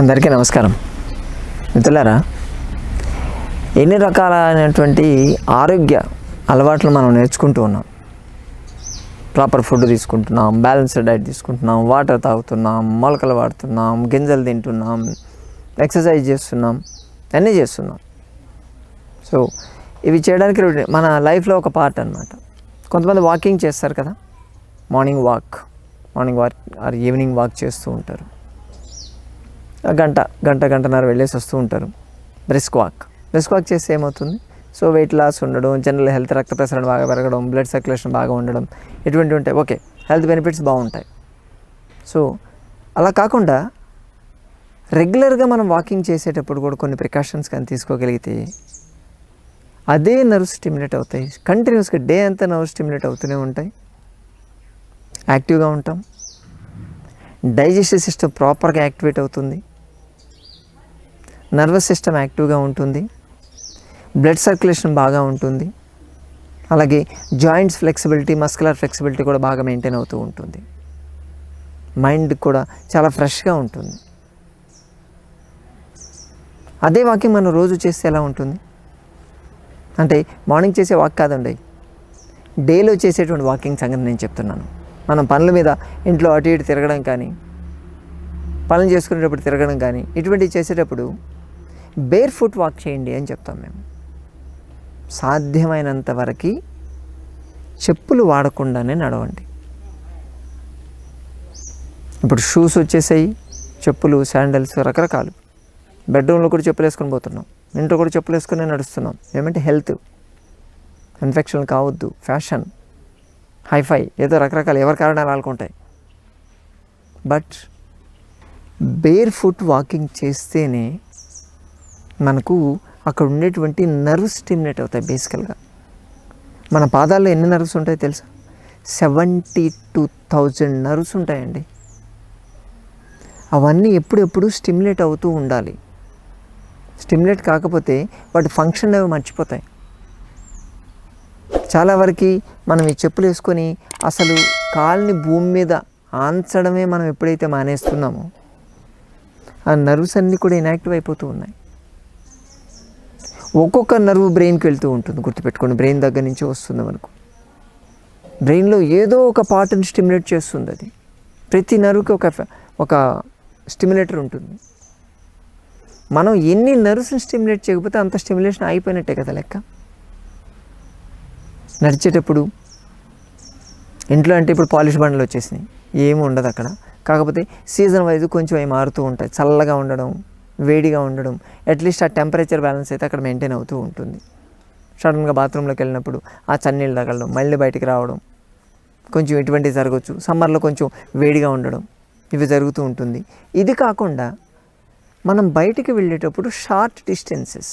అందరికీ నమస్కారం. మిత్రులారా ఎన్ని రకాలైనటువంటి ఆరోగ్య అలవాట్లు మనం నేర్చుకుంటూ ఉన్నాం? ప్రాపర్ ఫుడ్ తీసుకుంటున్నాం బ్యాలెన్స్డ్ డైట్ తీసుకుంటున్నాం వాటర్ తాగుతున్నాం మొలకలు వాడుతున్నాం గింజలు తింటున్నాం ఎక్సర్సైజ్ చేస్తున్నాం అన్నీ చేస్తున్నాం. సో ఇవి చేయడానికి మన లైఫ్లో ఒక పార్ట్ అనమాట కొంతమంది వాకింగ్ చేస్తారు కదా morning walk morning walk or evening walk చేస్తూ ఉంటారు. గంట గంట గంటన్నర వెళ్ళేసి వస్తూ ఉంటారు. Brisk walk. బ్రిస్క్ వాక్ చేస్తే ఏమవుతుంది? సో వెయిట్ లాస్ ఉండడం జనరల్ హెల్త్ రక్త ప్రసరణ బాగా పెరగడం బ్లడ్ సర్క్యులేషన్ బాగా ఉండడం ఇటువంటివి ఉంటాయి. ఓకే హెల్త్ బెనిఫిట్స్ బాగుంటాయి. సో అలా కాకుండా రెగ్యులర్గా మనం వాకింగ్ చేసేటప్పుడు కూడా కొన్ని ప్రికాషన్స్ కానీ తీసుకోగలిగితే అదే నర్వ్ స్టిమ్యులేట్ అవుతాయి. కంటిన్యూస్గా డే అంతా నర్వ్ స్టిమ్యులేట్ అవుతూనే ఉంటాయి. యాక్టివ్గా ఉంటాం. డైజెస్టివ్ సిస్టమ్ ప్రాపర్గా యాక్టివేట్ అవుతుంది. నర్వస్ సిస్టమ్ యాక్టివ్గా ఉంటుంది. బ్లడ్ సర్క్యులేషన్ బాగా ఉంటుంది. అలాగే జాయింట్స్ ఫ్లెక్సిబిలిటీ మస్కులర్ ఫ్లెక్సిబిలిటీ కూడా బాగా మెయింటైన్ అవుతూ ఉంటుంది. మైండ్ కూడా చాలా ఫ్రెష్గా ఉంటుంది. అదే వాకింగ్ మనం రోజు చేస్తే ఎలా ఉంటుంది? అంటే మార్నింగ్ చేసే వాక్ కాదండి. డేలో చేసేటువంటి వాకింగ్ సంగతి నేను చెప్తున్నాను. మనం పనుల మీద ఇంట్లో అటు ఇటు తిరగడం కానీ పనులు చేసుకునేటప్పుడు తిరగడం కానీ ఇటువంటివి చేసేటప్పుడు బేర్ ఫుట్ వాక్ చేయండి అని చెప్తాం మేము. సాధ్యమైనంత వరకు చెప్పులు వాడకుండానే నడవండి. ఇప్పుడు షూస్ వచ్చేసాయి చెప్పులు శాండల్స్ రకరకాలు. బెడ్రూమ్లో కూడా చెప్పులు వేసుకొని పోతున్నాం. ఇంట్లో కూడా చెప్పులు వేసుకుని నడుస్తున్నాం. ఏమంటే హెల్త్ ఇన్ఫెక్షన్ కావద్దు. ఫ్యాషన్ హైఫై ఏదో రకరకాలు ఎవరి కారణాలు ఆడుకుంటాయి బట్ బేర్ ఫుట్ వాకింగ్ చేస్తేనే మనకు అక్కడ ఉండేటువంటి నర్వ్స్ స్టిమ్యులేట్ అవుతాయి బేసికల్గా. మన పాదాల్లో ఎన్ని నర్వ్స్ ఉంటాయో తెలుసా? సెవెంటీ టూ థౌజండ్ నర్వ్స్ ఉంటాయండి. అవన్నీ ఎప్పుడెప్పుడు స్టిమ్యులేట్ అవుతూ ఉండాలి. స్టిమ్యులేట్ కాకపోతే వాటి ఫంక్షన్ అవి మర్చిపోతాయి. చాలా వరకు మనం ఈ చెప్పులు వేసుకొని అసలు కాల్ని భూమి మీద ఆంచడమే మనం ఎప్పుడైతే మానేస్తున్నామో ఆ నర్వ్స్ అన్నీ కూడా ఇనాక్టివ్ అయిపోతూ ఉన్నాయి. ఒక్కొక్క నర్వ్ బ్రెయిన్కి వెళ్తూ ఉంటుంది. గుర్తుపెట్టుకోండి బ్రెయిన్ దగ్గర నుంచి వస్తుంది మనకు. బ్రెయిన్లో ఏదో ఒక పార్ట్ని స్టిమ్యులేట్ చేస్తుంది అది. ప్రతి నర్వ్కి ఒక ఒక స్టిమ్యులేటర్ ఉంటుంది. మనం ఎన్ని నర్వ్స్ని స్టిమ్యులేట్ చేయకపోతే అంత స్టిమ్యులేషన్ అయిపోయినట్టే కదా లెక్క. నడిచేటప్పుడు ఇంట్లో అంటే ఇప్పుడు పాలిష్ బండ్లు వచ్చేసినాయి. ఏమి ఉండదు అక్కడ. కాకపోతే సీజన్ వైజ్ కొంచెం అవి మారుతూ ఉంటాయి. చల్లగా ఉండడం వేడిగా ఉండడం అట్లీస్ట్ ఆ టెంపరేచర్ బ్యాలెన్స్ అయితే అక్కడ మెయింటైన్ అవుతూ ఉంటుంది. సడన్గా బాత్రూంలోకి వెళ్ళినప్పుడు ఆ చన్నీళ్ళు తగలడం మళ్ళీ బయటికి రావడం కొంచెం ఇటువంటివి జరగవచ్చు సమ్మర్లో కొంచెం వేడిగా ఉండడం ఇవి జరుగుతూ ఉంటుంది. ఇది కాకుండా మనం బయటికి వెళ్ళేటప్పుడు షార్ట్ డిస్టెన్సెస్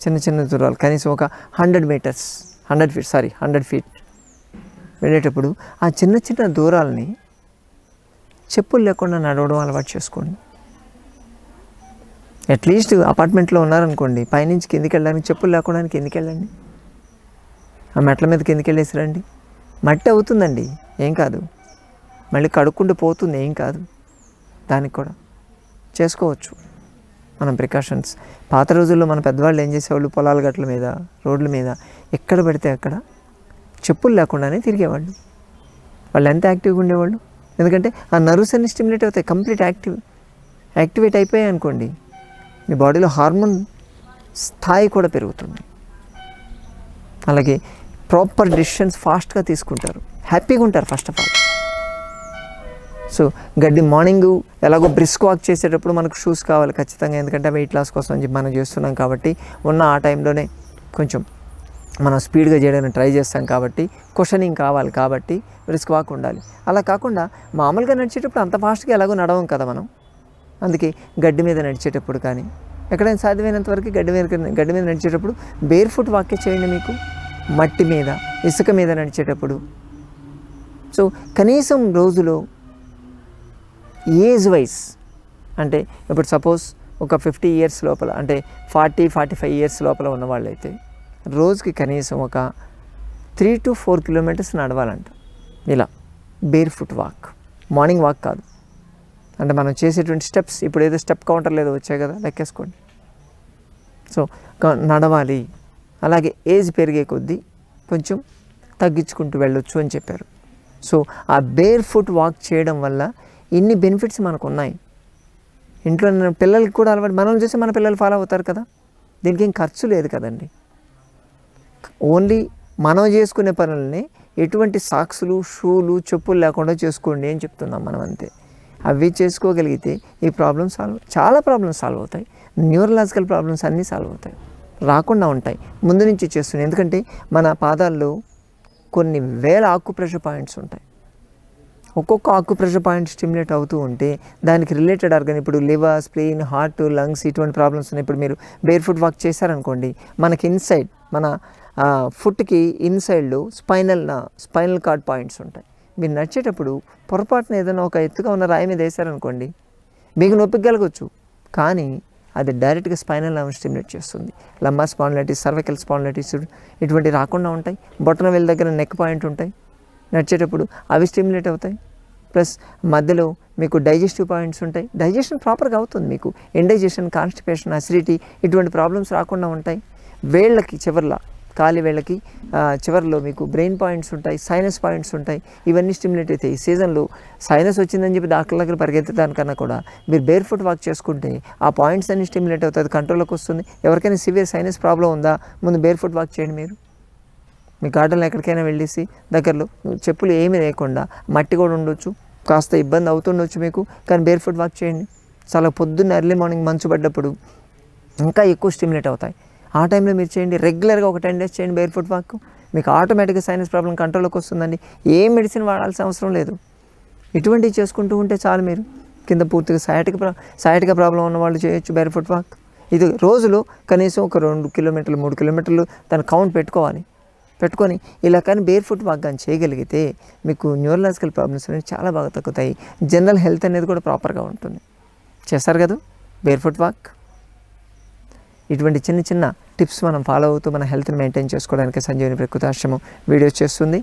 చిన్న చిన్న దూరాలు కనీసం ఒక hundred metres hundred feet sorry hundred feet వెళ్ళేటప్పుడు ఆ చిన్న చిన్న దూరాలని చెప్పులు లేకుండా నడవడం అలవాటు చేసుకోండి. అట్లీస్ట్ అపార్ట్మెంట్లో ఉన్నారనుకోండి. పైనుంచి కిందికి వెళ్ళడానికి చెప్పులు లేకుండా కిందికి వెళ్ళండి? ఆ మెట్ల మీద కిందికి వెళ్ళేసి రండి మట్టి అవుతుందండి. ఏం కాదు. మళ్ళీ కడుక్కుంటూ పోతుంది. ఏం కాదు. దానికి కూడా. చేసుకోవచ్చు. మనం ప్రికాషన్స్. పాత రోజుల్లో మన పెద్దవాళ్ళు ఏం చేసేవాళ్ళు? పొలాల గట్ల మీద రోడ్ల మీద. ఎక్కడ పెడితే అక్కడ చెప్పులు లేకుండానే తిరిగేవాళ్ళు. వాళ్ళు ఎంత యాక్టివ్గా ఉండేవాళ్ళు? ఎందుకంటే ఆ నర్వ్స్ అన్ని స్టిమ్యులేట్ అవుతాయి. కంప్లీట్ యాక్టివ్ యాక్టివేట్ అయిపోయాయి అనుకోండి. మీ బాడీలో హార్మోన్ స్థాయి కూడా పెరుగుతుంది. అలాగే ప్రాపర్ డెసిషన్స్ ఫాస్ట్గా తీసుకుంటారు. హ్యాపీగా ఉంటారు ఫస్ట్ ఆఫ్ ఆల్. సో గడ్డి మార్నింగ్ ఎలాగో బ్రిస్క్ వాక్ చేసేటప్పుడు మనకు షూస్ కావాలి ఖచ్చితంగా ఎందుకంటే వెయిట్ లాస్ కోసం చెప్పి మనం చేస్తున్నాం కాబట్టి ఉన్న ఆ టైంలోనే కొంచెం మనం స్పీడ్గా చేయడానికి ట్రై చేస్తాం కాబట్టి క్వశ్చనింగ్ కావాలి కాబట్టి బ్రిస్క్ వాక్ ఉండాలి. అలా కాకుండా మామూలుగా నడిచేటప్పుడు అంత ఫాస్ట్గా ఎలాగో నడవం కదా మనం. అందుకే గడ్డి మీద నడిచేటప్పుడు కానీ ఎక్కడైనా సాధ్యమైనంత వరకు గడ్డి మీద గడ్డి మీద నడిచేటప్పుడు బేర్ ఫుట్ వాక్య చేయండి మీకు. మట్టి మీద ఇసుక మీద నడిచేటప్పుడు. సో కనీసం రోజులో ఏజ్ వైజ్ అంటే ఇప్పుడు సపోజ్ ఒక ఫిఫ్టీ ఇయర్స్ లోపల అంటే ఫార్టీ ఫార్టీ ఫైవ్ ఇయర్స్ లోపల ఉన్న వాళ్ళైతే రోజుకి కనీసం ఒక త్రీ టు ఫోర్ కిలోమీటర్స్ నడవాలంట. ఇలా bear foot walk morning walk కాదు. అంటే మనం చేసేటువంటి స్టెప్స్ ఇప్పుడు ఏదో స్టెప్ కౌంటర్ లేదో వచ్చాయి కదా లెక్కేసుకోండి. సో నడవాలి. అలాగే ఏజ్ పెరిగే కొద్దీ కొంచెం తగ్గించుకుంటూ వెళ్ళొచ్చు అని చెప్పారు. సో ఆ బేర్ ఫుట్ వాక్ చేయడం వల్ల ఇన్ని బెనిఫిట్స్ మనకు ఉన్నాయి ఇంట్లో పిల్లలకి కూడా అలవాటు మనం చూసి మన పిల్లలు ఫాలో అవుతారు కదా. దీనికి ఏం ఖర్చు లేదు కదండి. ఓన్లీ మనం చేసుకునే పనులని ఎటువంటి సాక్సులు షూలు చెప్పులు లేకుండా చేసుకోండి అని చెప్తున్నాం మనం అంతే. అవి చేసుకోగలిగితే ఈ ప్రాబ్లమ్ సాల్వ్ చాలా ప్రాబ్లమ్స్ సాల్వ్ అవుతాయి. న్యూరలాజికల్ ప్రాబ్లమ్స్ అన్నీ సాల్వ్ అవుతాయి. రాకుండా ఉంటాయి. ముందు నుంచి చేస్తున్నాయి. ఎందుకంటే మన పాదాల్లో కొన్ని వేల ఆకుప్రెషర్ పాయింట్స్ ఉంటాయి. ఒక్కొక్క ఆకుప్రెషర్ పాయింట్ స్టిమ్యులేట్ అవుతూ ఉంటే దానికి రిలేటెడ్ ఆర్గన్ ఇప్పుడు లివర్ స్ప్లెయిన్ హార్ట్ లంగ్స్ ఇటువంటి ప్రాబ్లమ్స్ ఉన్నాయి. ఇప్పుడు మీరు బేర్ ఫుట్ వాక్ చేశారనుకోండి మనకి ఇన్సైడ్ మన ఫుట్కి ఇన్సైడ్లో స్పైనల్ స్పైనల్ కార్డ్ పాయింట్స్ ఉంటాయి. మీరు నడిచేటప్పుడు పొరపాటున ఏదైనా ఒక ఎత్తుగా ఉన్న రాయి మీద వేశారనుకోండి మీకు నొప్పి కలగవచ్చు కానీ అది డైరెక్ట్గా స్పైనల్ నర్వ్ స్టిమ్యులేట్ చేస్తుంది. లంబా స్పాండ్లైటిస్ సర్వికల్ స్పాండ్లైటిస్ ఇటువంటి రాకుండా ఉంటాయి. బొట్టన వెళ్ళ దగ్గర నెక్ పాయింట్ ఉంటాయి. నడిచేటప్పుడు అవి స్టిమ్యులేట్ అవుతాయి. ప్లస్ మధ్యలో మీకు డైజెస్టివ్ పాయింట్స్ ఉంటాయి. డైజెషన్ ప్రాపర్గా అవుతుంది మీకు. ఇండైజెషన్ కాన్స్టిపేషన్ అసిడిటీ ఇటువంటి ప్రాబ్లమ్స్ రాకుండా ఉంటాయి. వేళ్ళకి చివర్ల కాలి వేళ్ళకి చివరిలో చివర్లో మీకు బ్రెయిన్ పాయింట్స్ ఉంటాయి సైనస్ పాయింట్స్ ఉంటాయి ఇవన్నీ స్టిమ్యులేట్ అవుతాయి. ఈ సీజన్లో సైనస్ వచ్చిందని చెప్పి డాక్టర్ దగ్గర పరిగెత్తడానికన్నా కూడా మీరు బేర్ ఫుట్ వాక్ చేసుకుంటే ఆ పాయింట్స్ అన్ని స్టిమ్యులేట్ అవుతుంది కంట్రోల్లోకి వస్తుంది. ఎవరికైనా సివియర్ సైనస్ ప్రాబ్లం ఉందా? ముందు బేర్ ఫుట్ వాక్ చేయండి మీరు. మీ గార్డెన్లో ఎక్కడికైనా వెళ్ళేసి దగ్గరలో చెప్పులు ఏమీ లేకుండా మట్టి కూడా ఉండొచ్చు కాస్త ఇబ్బంది అవుతుండొచ్చు మీకు కానీ బేర్ ఫుట్ వాక్ చేయండి. చాలా పొద్దున్న ఎర్లీ మార్నింగ్ మంచు పడ్డప్పుడు ఇంకా ఎక్కువ స్టిమ్యులేట్ అవుతాయి. ఆ టైంలో మీరు చేయండి. రెగ్యులర్గా ఒక టెన్ డేస్ చేయండి బేర్ ఫుట్ వాక్ మీకు ఆటోమేటిక్గా సైనస్ ప్రాబ్లం కంట్రోల్లోకి వస్తుందండి. ఏ మెడిసిన్ వాడాల్సిన అవసరం లేదు. ఇటువంటివి చేసుకుంటూ ఉంటే చాలు మీరు. కింద పూర్తిగా సయాటిక ప్రా సయాటిక ప్రాబ్లం ఉన్న వాళ్ళు చేయొచ్చు బేర్ ఫుట్ వాక్ ఇది రోజులో కనీసం ఒక రెండు కిలోమీటర్లు మూడు కిలోమీటర్లు దాని కౌంట్ పెట్టుకోవాలి. పెట్టుకొని ఇలా కానీ బేర్ ఫుట్ వాక్ కానీ చేయగలిగితే మీకు న్యూరలాజికల్ ప్రాబ్లమ్స్ అనేవి చాలా బాగా తగ్గుతాయి. జనరల్ హెల్త్ అనేది కూడా ప్రాపర్గా ఉంటుంది. చేస్తారు కదా? బేర్ ఫుట్ వాక్ ఇటువంటి చిన్న చిన్న టిప్స్ మనం ఫాలో అవుతూ మన హెల్త్ని మెయింటైన్ చేసుకోవడానికి సంజీవని ప్రకృతాశ్రమం వీడియోస్ చేస్తుంది.